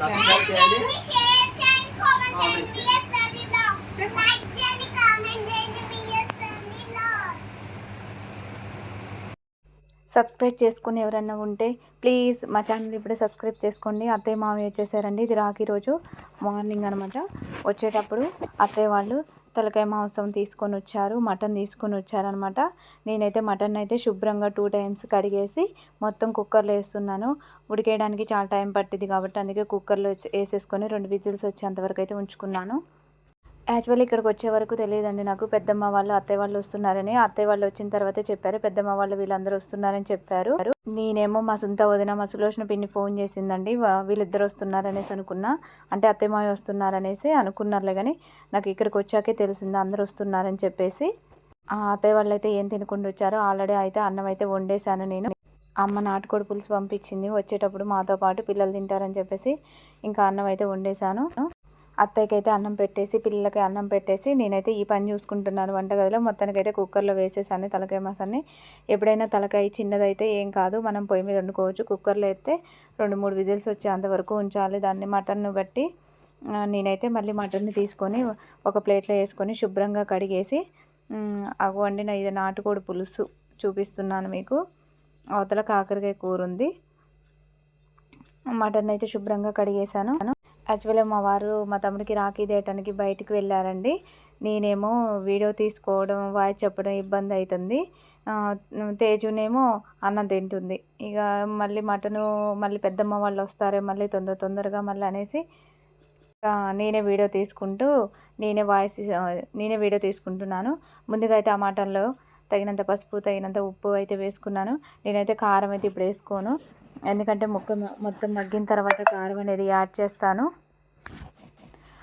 Subscribe చేయండి subscribe చేసుకుని ఎవరైనా ఉంటే ప్లీజ్ మా ఛానల్ ఇప్పుడే సబ్స్క్రైబ్ చేసుకోండి. అత్తయ్య మామయ్య వచ్చేసారండి. ఇది రాఖీ రోజు మార్నింగ్ అనమాట వచ్చేటప్పుడు అత్తయ్య వాళ్ళు తలకాయ మాంసం తీసుకొని వచ్చారు మటన్ తీసుకొని వచ్చారనమాట. నేనైతే మటన్ అయితే శుభ్రంగా టూ టైమ్స్ కడిగేసి మొత్తం కుక్కర్లో వేస్తున్నాను. ఉడికేయడానికి చాలా టైం పట్టింది కాబట్టి అందుకే కుక్కర్లో వేసేసుకొని రెండు విజిల్స్ వచ్చేంతవరకు అయితే ఉంచుకున్నాను. యాక్చువల్లీ ఇక్కడికి వచ్చే వరకు తెలియదండి. నాకు పెద్దమ్మ వాళ్ళు అత్తయ్య వాళ్ళు వస్తున్నారని. అత్తయ్య వాళ్ళు వచ్చిన తర్వాతే చెప్పారు. పెద్దమ్మ వాళ్ళు వీళ్ళందరూ వస్తున్నారని చెప్పారు. నేనేమో మా సొంత వదిన మా సులోచన పిన్ని ఫోన్ చేసిందండి. వీళ్ళిద్దరు వస్తున్నారనేసి అనుకున్నా. అంటే అత్తయ్య వస్తున్నారనేసి అనుకున్నారులే కానీ నాకు ఇక్కడికి వచ్చాకే తెలిసింది అందరూ వస్తున్నారని చెప్పేసి. ఆ అత్తయ్య వాళ్ళు అయితే ఏం తినకుండా వచ్చారో ఆల్రెడీ అయితే అన్నం అయితే వండేశాను నేను. అమ్మ నాటుకోడి పులుసు పంపించింది. వచ్చేటప్పుడు మాతో పాటు పిల్లలు తింటారని చెప్పేసి ఇంకా అన్నం అయితే వండేశాను. అత్తయ్యకి అయితే అన్నం పెట్టేసి పిల్లలకి అన్నం పెట్టేసి నేనైతే ఈ పని చూసుకుంటున్నాను. వంటగదిలో మొత్తానికైతే కుక్కర్లో వేసేసాను తలకాయ మసాన్ని. ఎప్పుడైనా తలకాయ చిన్నదైతే ఏం కాదు మనం పొయ్యి మీద వండుకోవచ్చు. కుక్కర్లో అయితే రెండు మూడు విజిల్స్ వచ్చేంత వరకు ఉంచాలి. దాన్ని మటన్ను బట్టి నేనైతే మళ్ళీ మటన్ని తీసుకొని ఒక ప్లేట్లో వేసుకొని శుభ్రంగా కడిగేసి మ్, అవి వండిన ఇది నాటుకోడి పులుసు చూపిస్తున్నాను మీకు. అవతల కాకరకాయ కూర ఉంది. మటన్ అయితే శుభ్రంగా కడిగేశాను యాక్చువల్లీ మా వారు మా తమ్ముడికి రాఖీ తీయటానికి బయటికి వెళ్ళారండి. నేనేమో వీడియో తీసుకోవడం వాయిస్ చెప్పడం ఇబ్బంది అవుతుంది తేజునేమో అన్నం తింటుంది. ఇక మళ్ళీ మటను మళ్ళీ పెద్దమ్మ వాళ్ళు వస్తారే మళ్ళీ తొందర తొందరగా మళ్ళీ అనేసి నేనే వీడియో తీసుకుంటూ నేనే వాయిస్ నేనే వీడియో తీసుకుంటున్నాను. ముందుగా అయితే ఆ మటన్లో తగినంత పసుపు తగినంత ఉప్పు అయితే వేసుకున్నాను. నేనైతే కారం అయితే ఇప్పుడు వేసుకోను. ఎందుకంటే ముక్క మొత్తం మగ్గిన తర్వాత కారం అనేది యాడ్ చేస్తాను.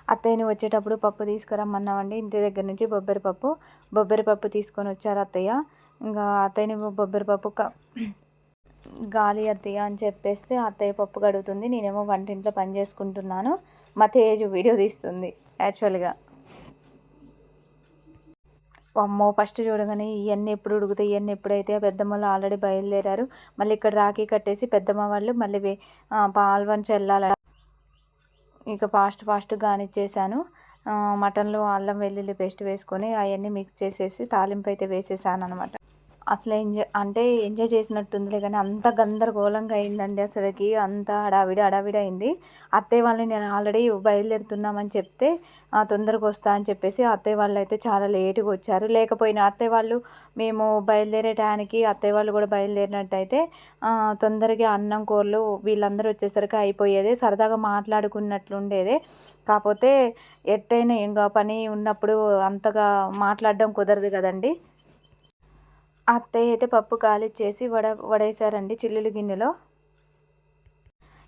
అత్తయ్యని వచ్చేటప్పుడు పప్పు తీసుకురమ్మన్నామండి. ఇంటి దగ్గర నుంచి బొబ్బరి పప్పు. బొబ్బరి పప్పు తీసుకొని వచ్చారు అత్తయ్య. ఇంకా అత్తయ్యని బొబ్బరి పప్పు క- గాలి అత్తయ్య అని చెప్పేస్తే అత్తయ్య పప్పు కడుగుతుంది. నేనేమో వంటింట్లో పని చేసుకుంటున్నాను. మా తేజు వీడియో తీస్తుంది యాక్చువల్గా. అమ్మో ఫస్ట్ చూడగానే ఇవన్నీ ఎప్పుడు ఉడుకుతాయి ఇవన్నీ ఎప్పుడైతే పెద్దమ్మలు ఆల్రెడీ బయలుదేరారు. మళ్ళీ ఇక్కడ రాఖీ కట్టేసి పెద్దమ్మ వాళ్ళు మళ్ళీ పాల్వంచి వెళ్ళాలి ఇక ఫాస్ట్ ఫాస్ట్ కానిచ్చేసాను మటన్లో అల్లం వెల్లుల్లి పేస్ట్ వేసుకొని అవన్నీ మిక్స్ చేసేసి తాలింపు అయితే వేసేసాను అనమాట అసలు ఎంజాయ్ అంటే ఎంజాయ్ చేసినట్టుందిలే కానీ అంత గందరగోళంగా అయిందండి అసలుకి. అంత హడావిడి హడావిడి అయింది. అత్తయ్య వాళ్ళని నేను ఆల్రెడీ బయలుదేరుతున్నామని చెప్తే తొందరగా వస్తా అని చెప్పేసి అత్తయ్య వాళ్ళు అయితే చాలా లేటుగా వచ్చారు. లేకపోయినా అత్తయ్య వాళ్ళు మేము బయలుదేరే టయానికి అత్తయ్య వాళ్ళు కూడా బయలుదేరినట్టయితే తొందరగా అన్నం కూరలు వీళ్ళందరూ వచ్చేసరికి అయిపోయేదే. సరదాగా మాట్లాడుకున్నట్లు ఉండేదే కాకపోతే ఎట్టయినా ఇంకా పని ఉన్నప్పుడు అంతగా మాట్లాడడం కుదరదు కదండి. అత్తయ్య అయితే పప్పు కాలిచ్చేసి వడ వడేశారండి చిల్లులు గిన్నెలో.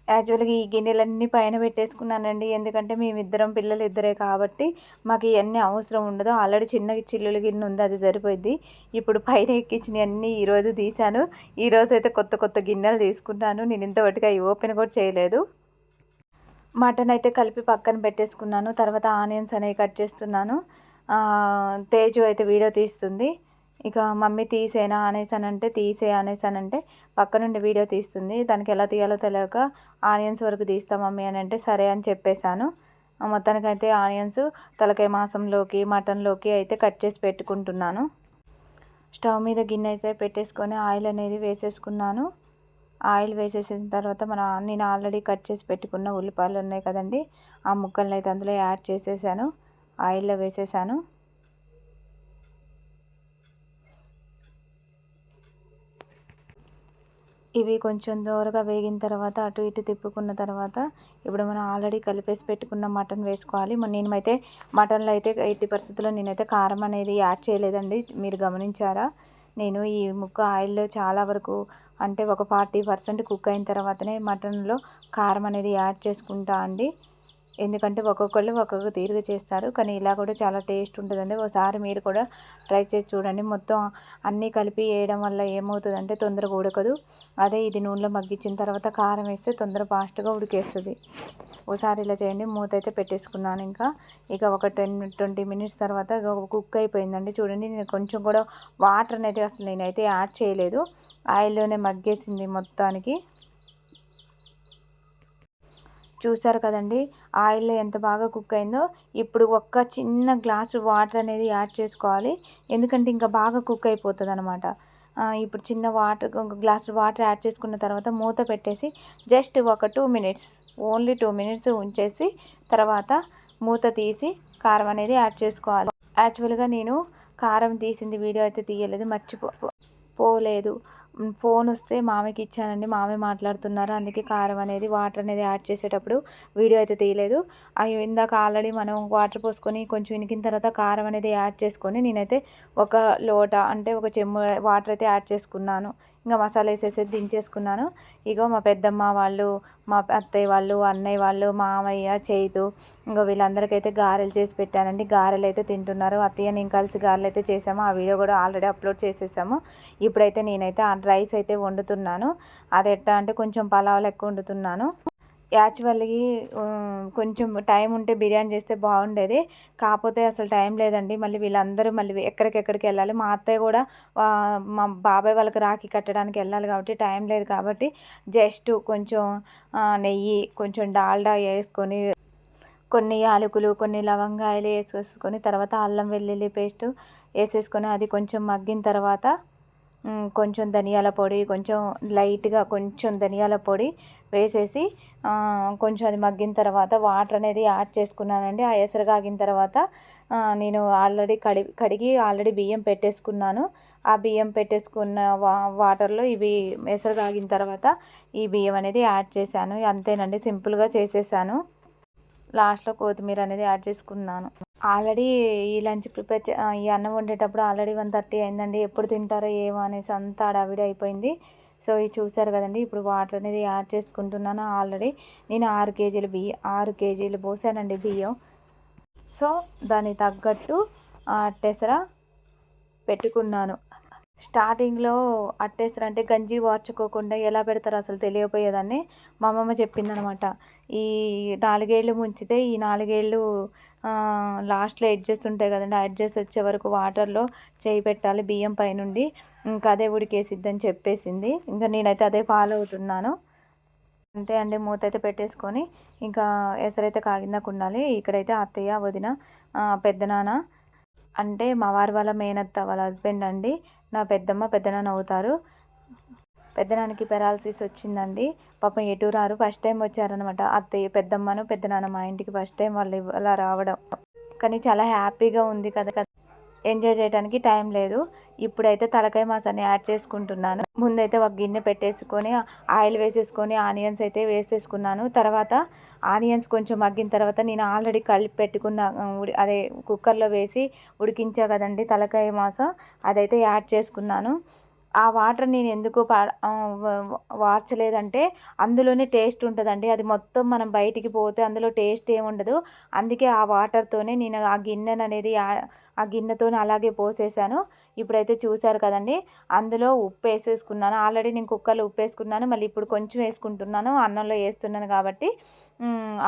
యాక్చువల్గా ఈ గిన్నెలన్నీ పైన పెట్టేసుకున్నానండి. ఎందుకంటే మేమిద్దరం పిల్లలు ఇద్దరే కాబట్టి మాకు ఇవన్నీ అవసరం ఉండదు. ఆల్రెడీ చిన్న చిల్లుల గిన్నె ఉంది అది సరిపోయింది ఇప్పుడు పైన ఎక్కించినవి అన్ని ఈరోజు తీశాను. ఈరోజు అయితే కొత్త కొత్త గిన్నెలు తీసుకున్నాను. నేను ఇంతవరకు అవి ఓపెన్ కూడా చేయలేదు. మటన్ అయితే కలిపి పక్కన పెట్టేసుకున్నాను. తర్వాత ఆనియన్స్ అనేవి కట్ చేస్తున్నాను. తేజు అయితే వీడియో తీస్తుంది. ఇక మమ్మీ తీసేనా అనేసానంటే తీసే అనేసానంటే పక్క నుండి వీడియో తీస్తుంది. దానికి ఎలా తీయాలో తెలియక ఆనియన్స్ వరకు తీస్తా మమ్మీ అని అంటే సరే అని చెప్పేశాను. మొత్తానికైతే ఆనియన్స్ తలకాయ మాంసంలోకి మటన్లోకి అయితే కట్ చేసి పెట్టుకుంటున్నాను. స్టవ్ మీద గిన్నె అయితే పెట్టేసుకొని ఆయిల్ అనేది వేసేసుకున్నాను. ఆయిల్ వేసేసిన తర్వాత మన నేను ఆల్రెడీ కట్ చేసి పెట్టుకున్న ఉల్లిపాయలు ఉన్నాయి కదండి ఆ ముక్కలను అయితే అందులో యాడ్ చేసేసాను. ఆయిల్లో వేసేసాను. ఇవి కొంచెం దోరగా వేగిన తర్వాత అటు ఇటు తిప్పుకున్న తర్వాత ఇప్పుడు మనం ఆల్రెడీ కలిపేసి పెట్టుకున్న మటన్ వేసుకోవాలి. నేనైతే మటన్లో అయితే ఎట్టి పరిస్థితుల్లో నేనైతే కారం అనేది యాడ్ చేయలేదండి. మీరు గమనించారా? నేను ఈ ముక్క ఆయిల్లో చాలా వరకు అంటే ఒక ఫార్టీ పర్సెంట్ కుక్ అయిన తర్వాతనే మటన్లో కారం అనేది యాడ్ చేసుకుంటా అండి. ఎందుకంటే ఒక్కొక్కళ్ళు ఒక్కొక్క తీరుగా చేస్తారు. కానీ ఇలా కూడా చాలా టేస్ట్ ఉంటుందండి. ఒకసారి మీరు కూడా ట్రై చేసి చూడండి. మొత్తం అన్నీ కలిపి వేయడం వల్ల ఏమవుతుందంటే తొందరగా ఉడకదు. అదే ఇది నూనెలో మగ్గించిన తర్వాత కారం వేస్తే తొందర ఫాస్ట్గా ఉడికేస్తుంది. ఒకసారి ఇలా చేయండి. మూత అయితే పెట్టేసుకున్నాను ఇంకా. ఇక ఒక టెన్ ట్వంటీ మినిట్స్ తర్వాత కుక్ అయిపోయిందండి. చూడండి నేను కొంచెం కూడా వాటర్ అనేది అసలు నేనైతే యాడ్ చేయలేదు. ఆయిల్లోనే మగ్గేసింది మొత్తానికి. చూసారు కదండి ఆయిల్ ఎంత బాగా కుక్ అయిందో ఇప్పుడు ఒక్క చిన్న గ్లాసు వాటర్ అనేది యాడ్ చేసుకోవాలి. ఎందుకంటే ఇంకా బాగా కుక్ అయిపోతుంది అనమాట ఇప్పుడు చిన్న water glass glass water add చేసుకున్న తర్వాత మూత పెట్టేసి జస్ట్ ఒక two minutes only two minutes ఉంచేసి తర్వాత మూత తీసి కారం అనేది యాడ్ చేసుకోవాలి. యాక్చువల్గా నేను కారం తీసింది వీడియో అయితే తీయలేదు మర్చిపో పోలేదు. ఫోన్ వస్తే మామయ్యకి ఇచ్చానండి. మామయ్య మాట్లాడుతున్నారు. అందుకే కారం అనేది వాటర్ అనేది యాడ్ చేసేటప్పుడు వీడియో అయితే తీయలేదు. అవి ఇందాక ఆల్రెడీ మనం వాటర్ పోసుకొని కొంచెం ఇనికిన తర్వాత కారం అనేది యాడ్ చేసుకొని నేనైతే ఒక లోట అంటే ఒక చెమ్ము వాటర్ అయితే యాడ్ చేసుకున్నాను. ఇంకా మసాలా వేసేసి దించేసుకున్నాను. ఇగో మా పెద్దమ్మ వాళ్ళు మా అత్తయ్య వాళ్ళు అన్నయ్య వాళ్ళు మామయ్య చేతు ఇంకా వీళ్ళందరికైతే గారెలు చేసి పెట్టానండి. గారెలు అయితే తింటున్నారు. అత్తయ్య నేను కలిసి గారెలు అయితే చేసాము. ఆ వీడియో కూడా ఆల్రెడీ అప్లోడ్ చేసేసాము. ఇప్పుడైతే నేనైతే ఆ రైస్ అయితే వండుతున్నాను. అది ఎట్లా అంటే కొంచెం పలావ్ లెక్క వండుతున్నాను. యాక్చువల్గా కొంచెం టైం ఉంటే బిర్యానీ చేస్తే బాగుండేది. కాకపోతే అసలు టైం లేదండి. మళ్ళీ వీళ్ళందరూ మళ్ళీ ఎక్కడికెక్కడికి వెళ్ళాలి. మా అత్తయ్య కూడా మా బాబాయ్ వాళ్ళకి రాఖీ కట్టడానికి వెళ్ళాలి కాబట్టి టైం లేదు కాబట్టి జస్ట్ కొంచెం నెయ్యి కొంచెం డాల్డా వేసుకొని కొన్ని యాలకులు కొన్ని లవంగాయలు వేసేసుకొని తర్వాత అల్లం వెల్లుల్లి పేస్ట్ వేసేసుకొని అది కొంచెం మగ్గిన తర్వాత కొంచెం ధనియాల పొడి కొంచెం లైట్గా కొంచెం ధనియాల పొడి వేసేసి కొంచెం అది మగ్గిన తర్వాత వాటర్ అనేది యాడ్ చేసుకున్నానండి. ఆ ఎసరు కాగిన తర్వాత నేను ఆల్రెడీ కడి కడిగి ఆల్రెడీ బియ్యం పెట్టేసుకున్నాను. ఆ బియ్యం పెట్టేసుకున్న వా వాటర్లో ఇవి ఎసరు కాగిన తర్వాత ఈ బియ్యం అనేది యాడ్ చేశాను. అంతేనండి సింపుల్గా చేసేసాను. లాస్ట్లో కొత్తిమీర అనేది యాడ్ చేసుకున్నాను. ఆల్రెడీ ఈ లంచ్ ప్రిపేర్ ఈ అన్నం వండేటప్పుడు ఆల్రెడీ వన్ థర్టీ అయిందండి. ఎప్పుడు తింటారో ఏమో అనేసి అంతా అడావిడి అయిపోయింది. సో ఇది చూసారు కదండి. ఇప్పుడు వాటర్ అనేది యాడ్ చేసుకుంటున్నాను ఆల్రెడీ. నేను ఆరు కేజీలు బియ్యం ఆరు కేజీలు పోసానండి బియ్యం. సో దానికి తగ్గట్టు అట్టేసర పెట్టుకున్నాను. స్టార్టింగ్లో అట్టేసారు గంజి వార్చుకోకుండా ఎలా పెడతారో అసలు తెలియపోయేదాన్ని మా అమ్మమ్మ చెప్పిందనమాట. ఈ నాలుగేళ్ళు ముంచితే ఈ నాలుగేళ్ళు లాస్ట్లో ఎడ్జెస్ ఉంటాయి కదండి ఆ ఎడ్జెస్ వచ్చే వరకు వాటర్లో చేయి పెట్టాలి బియ్యం పైనుండి. ఇంకా అదే ఉడికేసిద్దని చెప్పేసింది. ఇంకా నేనైతే అదే ఫాలో అవుతున్నాను. అంతే అండి మూత అయితే పెట్టేసుకొని ఇంకా ఎసరైతే కాగిందాక ఉండాలి ఇక్కడైతే అత్తయ్య వదిన పెద్దనాన్న అంటే మా వారి వాళ్ళ మేనత్త వాళ్ళ హస్బెండ్ అండి. నా పెద్దమ్మ పెద్దనాన్న అవుతారు. పెద్దనాన్నకి పెరాలసిస్ వచ్చిందండి. పాపం ఎటు రారు. ఫస్ట్ టైం వచ్చారనమాట అత్తయ్య పెద్దమ్మను పెద్దనాన్న మా ఇంటికి ఫస్ట్ టైం వాళ్ళు అలా రావడం. కానీ చాలా హ్యాపీగా ఉంది కదా కదా. ఎంజాయ్ చేయడానికి టైం లేదు. ఇప్పుడైతే తలకాయ మాసాన్ని యాడ్ చేసుకుంటున్నాను. ముందైతే ఒక గిన్నె పెట్టేసుకొని ఆయిల్ వేసేసుకొని ఆనియన్స్ అయితే వేసేసుకున్నాను. తర్వాత ఆనియన్స్ కొంచెం మగ్గిన తర్వాత నేను ఆల్రెడీ కలిపి పెట్టుకున్న అదే కుక్కర్లో వేసి ఉడికించా కదండి తలకాయ మాసం. అదైతే యాడ్ చేసుకున్నాను. ఆ వాటర్ నేను ఎందుకు వార్చలేదంటే అందులోనే టేస్ట్ ఉంటుందండి. అది మొత్తం మనం బయటికి పోతే అందులో టేస్ట్ ఏముండదు ఉండదు. అందుకే ఆ వాటర్తోనే నేను ఆ గిన్నెను అనేది ఆ గిన్నెతోనే అలాగే పోసేసాను. ఇప్పుడైతే చూసారు కదండి. అందులో ఉప్పు వేసేసుకున్నాను. ఆల్రెడీ నేను కుక్కర్లో ఉప్పు వేసుకున్నాను. మళ్ళీ ఇప్పుడు కొంచెం వేసుకుంటున్నాను. అన్నంలో వేస్తున్నాను కాబట్టి.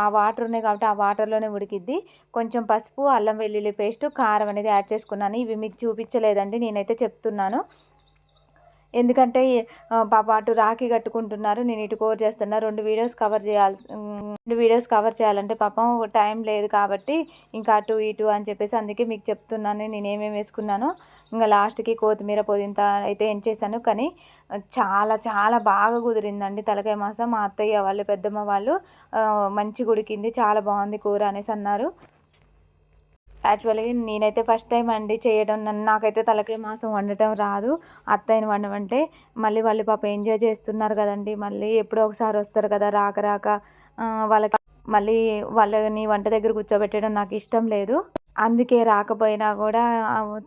ఆ వాటర్ ఉన్నాయి కాబట్టి ఆ వాటర్లోనే ఉడికిద్ది. కొంచెం పసుపు అల్లం వెల్లుల్లి పేస్ట్ కారం అనేది యాడ్ చేసుకున్నాను. ఇవి మీకు చూపించలేదండి. నేనైతే చెప్తున్నాను. ఎందుకంటే పాప అటు రాఖీ కట్టుకుంటున్నారు. నేను ఇటు కోర్ చేస్తున్నా. రెండు వీడియోస్ కవర్ చేయాల్సి రెండు వీడియోస్ కవర్ చేయాలంటే పాపం టైం లేదు కాబట్టి ఇంకా అటు ఇటు అని చెప్పేసి అందుకే మీకు చెప్తున్నాను. నేను ఏమేమి వేసుకున్నానో ఇంకా లాస్ట్కి కొత్తిమీర పొదింత అయితే ఏం చేశాను. కానీ చాలా చాలా బాగా కుదిరిందండి తలకాయ మాసం. మా అత్తయ్య వాళ్ళు పెద్దమ్మ వాళ్ళు మంచి ఉడికింది చాలా బాగుంది కూర అనేసి అన్నారు. యాక్చువల్గా నేనైతే ఫస్ట్ టైం అండి చేయడం నన్ను నాకైతే తలకాయ మాసం వండటం రాదు. అత్తయ్యని వండమంటే మళ్ళీ వాళ్ళు పాప ఎంజాయ్ చేస్తున్నారు కదండి. మళ్ళీ ఎప్పుడో ఒకసారి వస్తారు కదా రాక రాక వాళ్ళకి మళ్ళీ వాళ్ళని వంట దగ్గర కూర్చోబెట్టడం నాకు ఇష్టం లేదు. అందుకే రాకపోయినా కూడా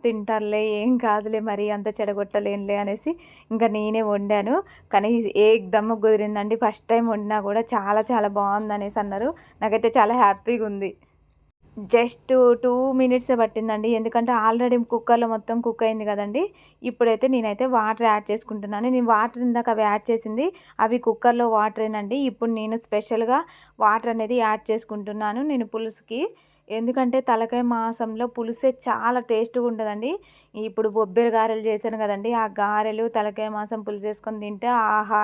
తింటారులే ఏం కాదులే మరి అంత చెడగొట్టలేనులే అనేసి ఇంకా నేనే వండాను. కానీ ఏ దమ్ము కుదిరిందండి ఫస్ట్ టైం వండినా కూడా చాలా చాలా బాగుంది అనేసి అన్నారు. నాకైతే చాలా హ్యాపీగా ఉంది. జస్ట్ టూ మినిట్సే పట్టిందండి. ఎందుకంటే ఆల్రెడీ కుక్కర్లో మొత్తం కుక్ అయింది కదండి. ఇప్పుడైతే నేనైతే వాటర్ యాడ్ చేసుకుంటున్నాను. నేను వాటర్ ఇందాక అవి యాడ్ చేసింది. అవి కుక్కర్లో వాటరేనండి ఇప్పుడు నేను స్పెషల్గా వాటర్ అనేది యాడ్ చేసుకుంటున్నాను నేను పులుసుకి. ఎందుకంటే తలకాయ మాసంలో పులుసే చాలా టేస్ట్గా ఉంటుందండి. ఇప్పుడు బొబ్బెర గారెలు చేశాను కదండి. ఆ గారెలు తలకాయ మాసం పులుసు వేసుకొని తింటే ఆహా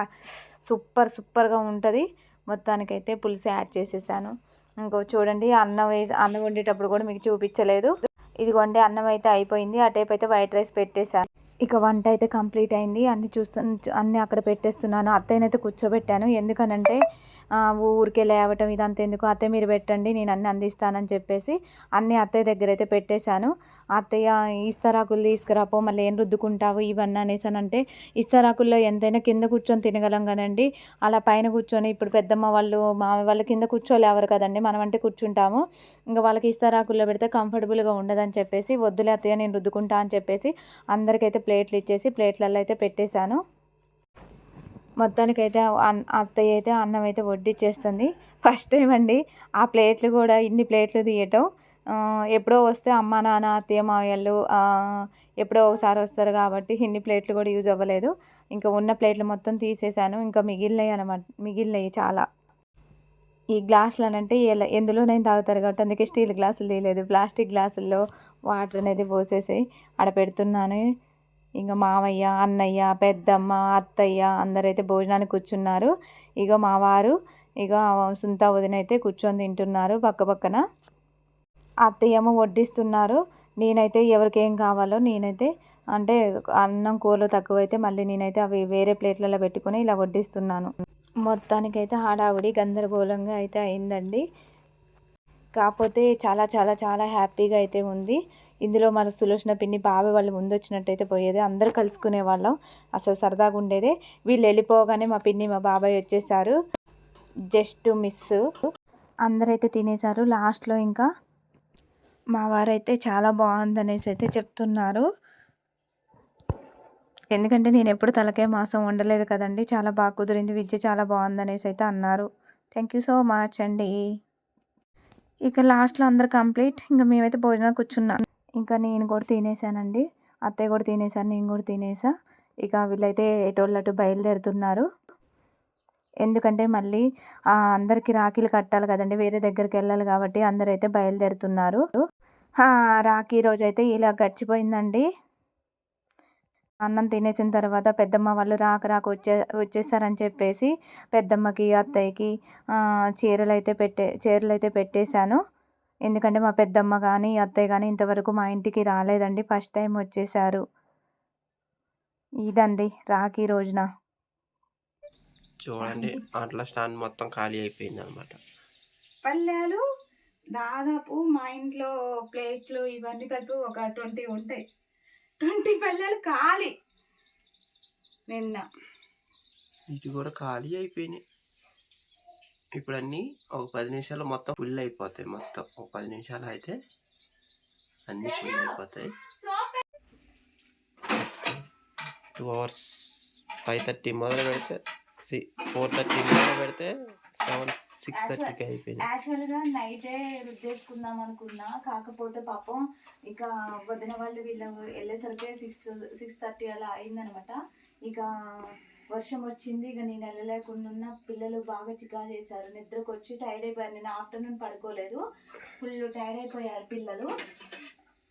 సూపర్ సూపర్గా ఉంటుంది. మొత్తానికైతే పులుసు యాడ్ చేసేసాను. ఇంకో చూడండి అన్నం వేసి అన్నం వండేటప్పుడు కూడా మీకు చూపించలేదు. ఇదిగోండి అన్నం అయితే అయిపోయింది. అటేపు అయితే వైట్ రైస్ పెట్టేశాను. ఇక వంట అయితే కంప్లీట్ అయింది. అన్ని చూస్తు అన్ని అక్కడ పెట్టేస్తున్నాను. అత్తయ్యనైతే కూర్చోబెట్టాను. ఎందుకనంటే ఆ, ఊరికే లేవటం ఇదంతా ఎందుకు? అత్తయ్య మీరు పెట్టండి నేను అన్ని అందిస్తానని చెప్పేసి అన్నీ అత్తయ్య దగ్గర అయితే పెట్టేశాను. అత్తయ్య ఇస్తరాకులు తీసుకురాపో మళ్ళీ ఏం రుద్దుకుంటావు ఇవన్నీ అనేసానంటే ఇస్తరాకుల్లో ఎంతైనా కింద కూర్చొని తినగలం కదండి. అలా పైన కూర్చొని ఇప్పుడు పెద్దమ్మ వాళ్ళు మామయ్య వాళ్ళ కింద కూర్చోలేవరు కదండి. మనం అంటే కూర్చుంటాము. ఇంకా వాళ్ళకి ఇస్తరాకుల్లో పెడితే కంఫర్టబుల్గా ఉండదని చెప్పేసి వద్దులే అత్తయ్య నేను రుద్దుకుంటా అని చెప్పేసి అందరికైతే ప్లేట్లు ఇచ్చేసి ప్లేట్లలో అయితే పెట్టేశాను. మొత్తానికైతే అత్తయ్య అయితే అన్నం అయితే వడ్డిచ్చేస్తుంది. ఫస్ట్ టైం అండి ఆ ప్లేట్లు కూడా ఇన్ని ప్లేట్లు తీయటం. ఎప్పుడో వస్తే అమ్మ నాన్న అత్తయ్య మావయ్యలు ఎప్పుడో ఒకసారి వస్తారు కాబట్టి ఇన్ని ప్లేట్లు కూడా యూజ్ అవ్వలేదు. ఇంకా ఉన్న ప్లేట్లు మొత్తం తీసేసాను ఇంకా మిగిలినవి అనమాట మిగిలినవి చాలా. ఈ గ్లాసులు అంటే ఎలా ఎందులోనైనా తాగుతారు కాబట్టి అందుకే స్టీల్ గ్లాసులు తీయలేదు. ప్లాస్టిక్ గ్లాసుల్లో వాటర్ అనేది పోసేసి ఆడ పెడుతున్నాను. ఇంకా మామయ్య అన్నయ్య పెద్దమ్మ అత్తయ్య అందరైతే భోజనానికి కూర్చున్నారు. ఇక మా వారు ఇక సుంత వదిన అయితే కూర్చొని తింటున్నారు పక్క పక్కన. అత్తయ్యమ్మ వడ్డిస్తున్నారు. నేనైతే ఎవరికి ఏం కావాలో నేనైతే అంటే అన్నం కూరలు తక్కువైతే మళ్ళీ నేనైతే అవి వేరే ప్లేట్లలో పెట్టుకొని ఇలా వడ్డిస్తున్నాను. మొత్తానికైతే హడావుడి గందరగోళంగా అయితే అయిందండి. కాకపోతే చాలా చాలా చాలా హ్యాపీగా అయితే ఉంది. ఇందులో మన సులోచన పిన్ని బాబాయ్ వాళ్ళు ముందు వచ్చినట్టయితే పోయేది. అందరూ కలుసుకునే వాళ్ళం. అసలు సరదాగా ఉండేదే. వీళ్ళు వెళ్ళిపోగానే మా పిన్ని మా బాబాయ్ వచ్చేసారు. Just miss. అందరైతే తినేశారు లాస్ట్లో ఇంకా మా వారైతే చాలా బాగుందనేసి అయితే చెప్తున్నారు. ఎందుకంటే నేను ఎప్పుడు తలకాయ మాసం వండలేదు కదండి. చాలా బాగా కుదిరింది. విద్య చాలా బాగుందనేసి అయితే అన్నారు. థ్యాంక్ యూ సో మచ్ అండి. ఇక లాస్ట్లో అందరు కంప్లీట్. ఇంకా మేమైతే భోజనానికి కూర్చున్నాం. ఇంకా నేను కూడా తినేసానండి. అత్తయ్య కూడా తినేసాను నేను కూడా తినేసా. ఇక వీళ్ళైతే ఎటోళ్ళు అటు బయలుదేరుతున్నారు. ఎందుకంటే మళ్ళీ అందరికీ రాఖీలు కట్టాలి కదండి. వేరే దగ్గరికి వెళ్ళాలి కాబట్టి అందరైతే బయలుదేరుతున్నారు. రాఖీ రోజు అయితే ఇలా గడిచిపోయిందండి. అన్నం తినేసిన తర్వాత పెద్దమ్మ వాళ్ళు రాక రాక వచ్చే వచ్చేసారని చెప్పేసి పెద్దమ్మకి అత్తయ్యకి చీరలు అయితే పెట్టే చీరలు అయితే పెట్టేశాను. ఎందుకంటే మా పెద్దమ్మ కానీ అత్తయ్య కానీ ఇంతవరకు మా ఇంటికి రాలేదండి. ఫస్ట్ టైం వచ్చేసారు ఇదండి రాఖీ రోజున. చూడండి అట్లా స్టాండ్ మొత్తం ఖాళీ అయిపోయింది అనమాట పళ్ళాలు దాదాపు మా ఇంట్లో ప్లేట్లు ఇవన్నీ కలిపి ఒక ట్వంటీ ఉంటాయి. ట్వంటీ పళ్ళాలు ఖాళీ నిన్న. ఇటు కూడా ఖాళీ అయిపోయినాయి. ఇప్పుడు అన్నీ ఒక పది నిమిషాలు మొత్తం ఫుల్ అయిపోతాయి. మొత్తం ఒక పది నిమిషాలు అయితే అన్నీ ఫుల్ అయిపోతాయి. టూ అవర్స్ ఫైవ్ థర్టీ మొదలు పెడితే ఫోర్ థర్టీ మొదలు పెడితే సెవెన్ సిక్స్ థర్టీకి అయిపోయింది యాక్చువల్గా నైటే రుద్దేసుకుందాం అనుకున్నా. కాకపోతే పాపం ఇక వదిన వాళ్ళు వీళ్ళు వెళ్ళేసరికి సిక్స్ సిక్స్ థర్టీ అలా అయిందనమాట. ఇక వర్షం వచ్చింది ఇక నేను వెళ్ళలేకుండా ఉన్న. పిల్లలు బాగా చికా చేశారు. నిద్రకు వచ్చి టైర్డ్ అయిపోయారు. నేను ఆఫ్టర్నూన్ పడుకోలేదు. ఫుల్ టైర్డ్ అయిపోయారు పిల్లలు.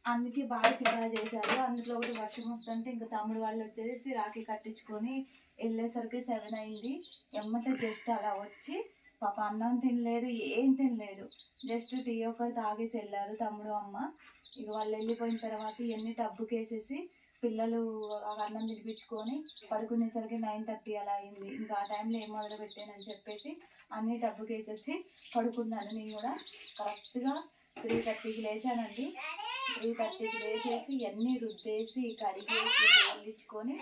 అందుకే బాగా చికా చేశారు. అందులో ఒకటి వర్షం వస్తుంటే ఇంకా తమ్ముడు వాళ్ళు వచ్చేసి రాఖీ కట్టించుకొని వెళ్ళేసరికి సెవెన్ అయింది. ఎమ్మట జస్ట్ అలా వచ్చి పాప అన్నం తినలేదు ఏం తినలేదు. జస్ట్ టీ ఒకటి తాగేసి వెళ్ళారు తమ్ముడు అమ్మ. ఇక వాళ్ళు వెళ్ళిపోయిన తర్వాత ఇవన్నీ డబ్బుకేసేసి వేసేసి పిల్లలు ఆ అన్నం తినిపించుకొని పడుకునేసరికి నైన్ థర్టీ అలా అయింది. ఇంకా ఆ టైంలో ఏం మొదలు పెట్టానని చెప్పేసి అన్ని టబ్బుకి వేసేసి పడుకున్నాను. నేను కూడా కరెక్ట్గా త్రీ థర్టీకి లేచానండి. త్రీ థర్టీకి లేచేసి ఇవన్నీ రుద్దేసి కడిగేసి వండించుకొని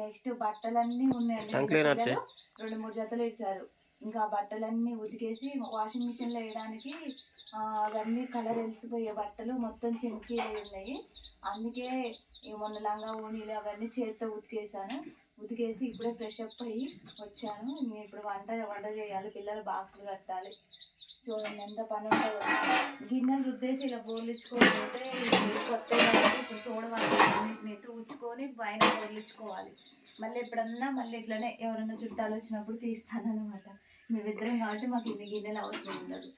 నెక్స్ట్ బట్టలన్నీ ఉన్నాయండి. రెండు మూడు జతలు వేసారు ఇంకా బట్టలన్నీ ఉతికేసి వాషింగ్ మిషన్లో వేయడానికి అవన్నీ కలర్ వెలిసిపోయే బట్టలు మొత్తం చెంకి ఉన్నాయి. అందుకే ఈ మొన్న లంగా ఓణీలు అవన్నీ చేత్తో ఉతికేసాను ఉతికేసి ఇప్పుడే ఫ్రెష్ అప్ అయ్యి వచ్చాను. నేను ఇప్పుడు వంట వంట చేయాలి. పిల్లలు బాక్సులు కట్టాలి. చూడండి ఎంత పని ఉంటుందో. గిన్నెలు రుద్దేసి ఇలా బోర్లించుకోకపోతే కొత్త ఇప్పుడు తోడవాలి అన్నిటిని పైన బోర్లించుకోవాలి మళ్ళీ ఎప్పుడన్నా మళ్ళీ ఇట్లనే ఎవరైనా చుట్టాలు వచ్చినప్పుడు తీస్తాను అనమాట మేమిద్దరం కాబట్టి మాకు ఇన్ని గిన్నెలు అవసరం ఉండదు.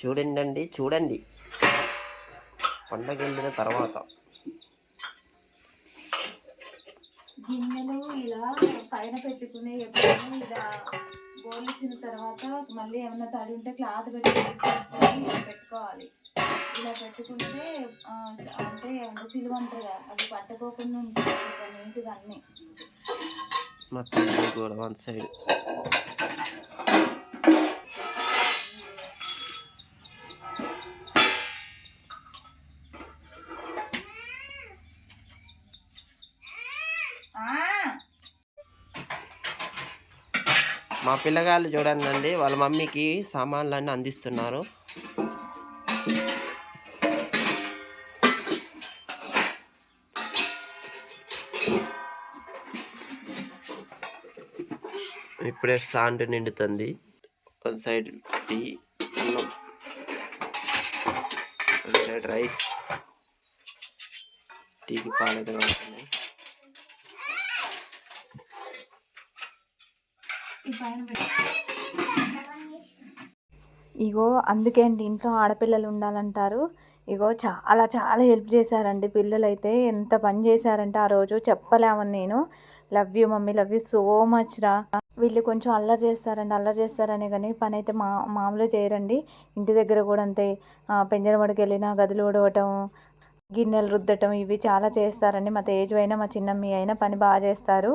చూడండి అండి చూడండి. పండగ వెళ్ళిన తర్వాత. గిన్నెలు ఇలా పైన పెట్టుకునే ఎప్పుడైనా ఇలా గోళ్ళు ఇచ్చిన తర్వాత మళ్ళీ ఏమన్నా తడి ఉంటే క్లాత్ పెట్టి తీసుకొని ఇలా పెట్టుకోవాలి. ఇలా పెట్టుకుంటే అంటే ఏమన్నా సిలువ కదా అది పట్టుకోకుండా ఉంటుంది నీట్గా అన్నీ మొత్తం ఇది కూడా వన్ సైడ్. మా పిల్లగాళ్ళు చూడండి అండి వాళ్ళ మమ్మీకి సామాన్లన్నీ అందిస్తున్నారు. ఇప్పుడే స్టాండ్ నిండుతుంది. ఒక సైడ్ టీ అన్నం ఒక సైడ్ రైస్. టీకి పాలు అయితే పడుతున్నాయి ఈ పైన ఇగో అందుకే అండి ఇంట్లో ఆడపిల్లలు ఉండాలంటారు. ఇగో చాలా చాలా హెల్ప్ చేశారండి పిల్లలైతే. ఎంత పని చేశారంటే ఆ రోజు చెప్పలేమని నేను. Love you mummy. Love you so much రా. వీళ్ళు కొంచెం అల్లరి చేస్తారండి అల్లరి చేస్తారనే కానీ పని అయితే మా మామూలు చేయరండి. ఇంటి దగ్గర కూడా అంతే. ఆ, పెంజరమడికి వెళ్ళినా గదులు ఊడవటం గిన్నెలు రుద్దటం ఇవి చాలా చేస్తారండి. మా తేజు అయినా మా చిన్నమ్మి అయినా పని బాగా చేస్తారు.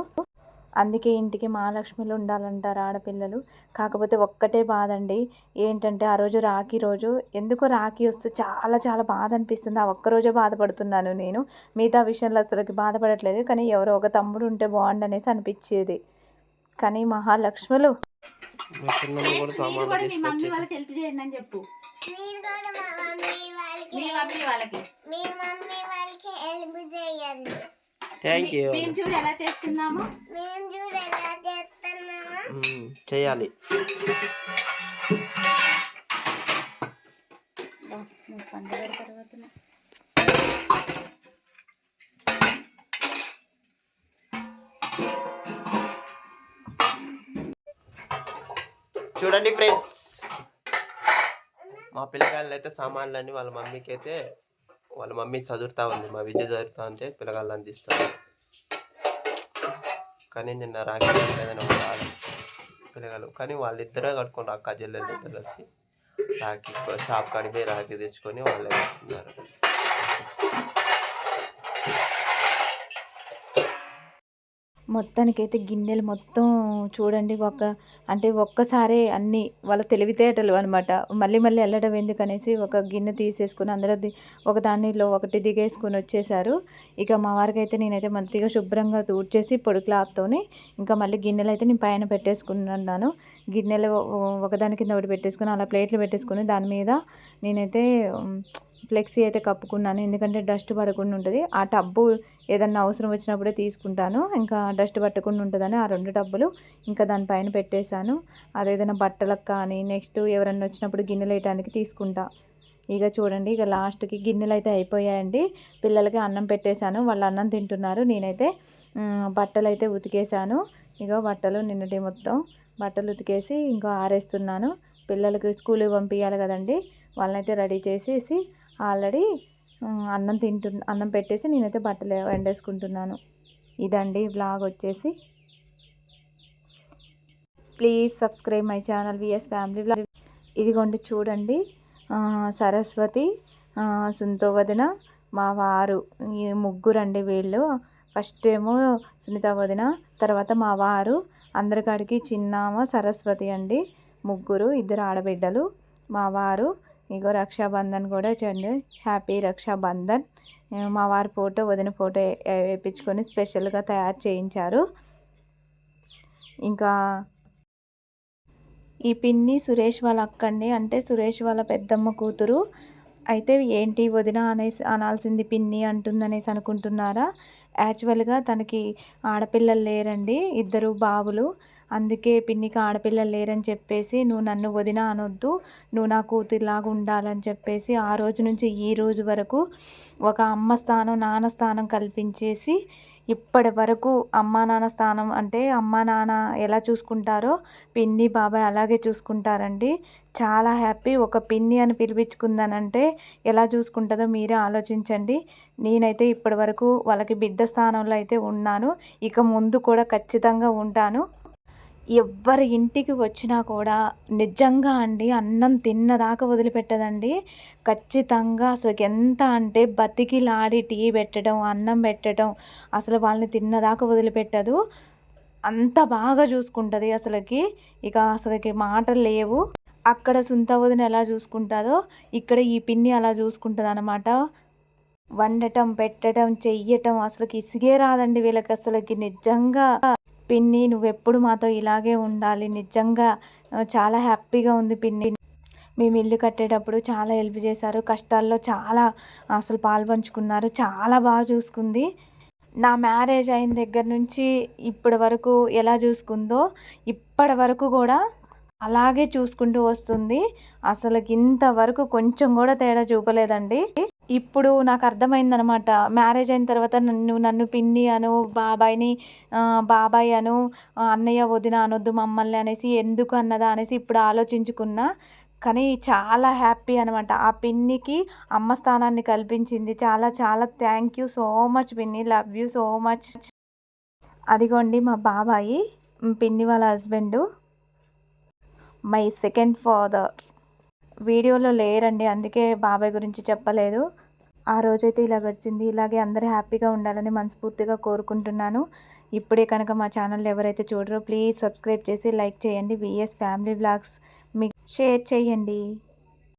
అందుకే ఇంటికి మహాలక్ష్మిలు ఉండాలంటారు ఆడపిల్లలు. కాకపోతే ఒక్కటే బాధ అండి ఏంటంటే ఆ రోజు రాఖీ రోజు ఎందుకో రాఖీ వస్తే చాలా చాలా బాధ అనిపిస్తుంది ఆ ఒక్కరోజే బాధపడుతున్నాను నేను. మిగతా విషయంలో అసలుకి బాధపడట్లేదు. కానీ ఎవరో ఒక తమ్ముడు ఉంటే బాగుండు అనేసి అనిపించేది. కానీ మహాలక్ష్ములు. మా చిన్నమ్మ కూడా సామాన్లు తీసుకొచ్చి హెల్ప్ చేయండి అని చెప్పు. మీరు కూడా మా మమ్మీ వాళ్ళకి మీ మమ్మీ వాళ్ళకి. మీ మమ్మీ వాళ్ళకి హెల్ప్ చేయండి. థ్యాంక్ యూ మేము చూడు ఎలా చేస్తున్నాము. మేము చూడు ఎలా చేస్తున్నామా. చేయాలి. పండుగ తర్వాత చూడండి ఫ్రెండ్స్. మా పిల్లగాళ్ళు అయితే సామాన్లన్నీ వాళ్ళ మమ్మీకి అయితే వాళ్ళ మమ్మీ చదువుతా ఉంది. మా విద్య చదువుతా ఉంటే పిల్లగాళ్ళు అందిస్తారు కానీ నిన్న రాఖీ ఏదైనా రాదు పిల్లగాళ్ళు కానీ వాళ్ళిద్దరే కట్టుకున్నారు అక్క చెల్లెళ్ళు ఇద్దరు కలిసి. రాఖీ షాప్ కాడికి రాఖీ తెచ్చుకొని వాళ్ళే కట్టుకున్నారు. మొత్తానికైతే గిన్నెలు మొత్తం చూడండి ఒక అంటే ఒక్కసారే అన్నీ వాళ్ళ తెలివితేటలు అనమాట మళ్ళీ మళ్ళీ వెళ్ళడం ఎందుకనేసి ఒక గిన్నె తీసేసుకుని అందరూ ఒక దానిలో ఒకటి దిగేసుకొని వచ్చేసారు. ఇక మా వారికి అయితే నేనైతే మంచిగా శుభ్రంగా తూడ్చేసి పొడి క్లాత్తోని ఇంకా మళ్ళీ గిన్నెలు అయితే నేను పైన పెట్టేసుకున్నాను. గిన్నెలు ఒకదాని కింద ఒకటి పెట్టేసుకుని అలా ప్లేట్లు పెట్టేసుకుని దాని మీద నేనైతే ఫ్లెక్సీ అయితే కప్పుకున్నాను. ఎందుకంటే డస్ట్ పడకుండా ఉంటుంది. ఆ టబ్బు ఏదన్నా అవసరం వచ్చినప్పుడే తీసుకుంటాను. ఇంకా డస్ట్ పట్టకుండా ఉంటుందని ఆ రెండు టబ్బులు ఇంకా దానిపైన పెట్టేశాను. అదేదైనా బట్టలకు కానీ నెక్స్ట్ ఎవరన్నా వచ్చినప్పుడు గిన్నెలు వేయటానికి తీసుకుంటా. ఇక చూడండి ఇక లాస్ట్కి గిన్నెలు అయితే అయిపోయాయండి. పిల్లలకి అన్నం పెట్టేశాను. వాళ్ళు అన్నం తింటున్నారు. నేనైతే బట్టలు అయితే ఉతికేశాను. ఇక బట్టలు నిన్నటి మొత్తం బట్టలు ఉతికేసి ఇంకా ఆరేస్తున్నాను. పిల్లలకి స్కూల్కి పంపించాలి కదండి. వాళ్ళనైతే రెడీ చేసేసి ఆల్రెడీ అన్నం తింటు అన్నం పెట్టేసి నేనైతే బట్టలు ఎండేసుకుంటున్నాను. ఇదండి బ్లాగ్ వచ్చేసి. Please subscribe my channel VS family blog ఇదిగోండి చూడండి సరస్వతి ఆ, వదిన మా వారు ఈ ముగ్గురండి వీళ్ళు. ఫస్ట్ ఏమో సునీత వదిన తర్వాత మా వారు. అందరికాడికి చిన్నామ సరస్వతి అండి ముగ్గురు ఇద్దరు ఆడబిడ్డలు మా వారు. ఇగో రక్షాబంధన్ కూడా చూడండి హ్యాపీ రక్షాబంధన్. మా వారి ఫోటో వదిన ఫోటో వేయించుకొని స్పెషల్గా తయారు చేయించారు. ఇంకా ఈ పిన్ని సురేష్ వాళ్ళ అక్కండి. అంటే సురేష్ వాళ్ళ పెద్దమ్మ కూతురు. అయితే ఏంటి వదిన అనేసి అనాల్సింది పిన్ని అంటుందనేసి అనుకుంటున్నారా? యాక్చువల్గా తనకి ఆడపిల్లలు లేరండి. ఇద్దరు బాబులు అందుకే పిన్నికి ఆడపిల్లలు లేరని చెప్పేసి నువ్వు నన్ను వదిన అనొద్దు. నువ్వు నా కూతురిలాగా ఉండాలని చెప్పేసి ఆ రోజు నుంచి ఈ రోజు వరకు ఒక అమ్మ స్థానం నాన్న స్థానం కల్పించేసి ఇప్పటి వరకు అమ్మా నాన్న స్థానం అంటే అమ్మా నాన్న ఎలా చూసుకుంటారో పిన్ని బాబాయ్ అలాగే చూసుకుంటారండి. చాలా హ్యాపీ ఒక పిన్ని అని పిలిపించుకుందనంటే ఎలా చూసుకుంటుందో మీరే ఆలోచించండి. నేనైతే ఇప్పటి వరకు వాళ్ళకి బిడ్డ స్థానంలో అయితే ఉన్నాను. ఇక ముందు కూడా ఖచ్చితంగా ఉంటాను. ఎవ్వరి ఇంటికి వచ్చినా కూడా నిజంగా అండి అన్నం తిన్నదాకా వదిలిపెట్టదండి. ఖచ్చితంగా అసలు ఎంత అంటే బతికిలాడి టీ పెట్టడం అన్నం పెట్టడం అసలు వాళ్ళని తిన్నదాకా వదిలిపెట్టదు. అంత బాగా చూసుకుంటుంది అసలుకి. ఇక అసలుకి మాటలు లేవు. అక్కడ సుంత వదిన ఎలా చూసుకుంటుందో ఇక్కడ ఈ పిన్ని అలా చూసుకుంటుంది అనమాట వండటం పెట్టడం చెయ్యటం అసలుకి ఇసిగే రాదండి వీళ్ళకి అసలుకి నిజంగా. పిన్ని నువ్వెప్పుడు మాతో ఇలాగే ఉండాలి. నిజంగా చాలా హ్యాపీగా ఉంది పిన్ని. మేము ఇల్లు కట్టేటప్పుడు చాలా హెల్ప్ చేశారు. కష్టాల్లో చాలా అసలు పాల్పంచుకున్నారు. చాలా బాగా చూసుకుంది. నా మ్యారేజ్ అయిన దగ్గర నుంచి ఇప్పటి వరకు ఎలా చూసుకుందో ఇప్పటి వరకు కూడా అలాగే చూసుకుంటూ వస్తుంది. అసలు ఇంతవరకు కొంచెం కూడా తేడా చూపలేదండి. ఇప్పుడు నాకు అర్థమైందనమాట. మ్యారేజ్ అయిన తర్వాత నన్ను నన్ను పిన్ని అను బాబాయ్ని బాబాయ్ అను అన్నయ్య వదిన అనొద్దు మమ్మల్ని అనేసి ఎందుకు అన్నదా అనేసి ఇప్పుడు ఆలోచించుకున్నా. కానీ చాలా హ్యాపీ అనమాట. ఆ పిన్నికి అమ్మ స్థానాన్ని కల్పించింది. చాలా చాలా థ్యాంక్ యూ సో మచ్ పిన్ని. Love you so much. అదిగోండి మా బాబాయి పిన్ని వాళ్ళ హస్బెండు. My second father. వీడియోలో లేరండి. అందుకే బాబాయ్ గురించి చెప్పలేదు. ఆ రోజైతే ఇలా గడిచింది. ఇలాగే అందరూ హ్యాపీగా ఉండాలని మనస్ఫూర్తిగా కోరుకుంటున్నాను. ఇప్పుడే కనుక మా ఛానల్ ఎవరైతే చూడరో ప్లీజ్ సబ్స్క్రైబ్ చేసి లైక్ చేయండి. విఎస్ ఫ్యామిలీ బ్లాగ్స్ మీకు షేర్ చేయండి.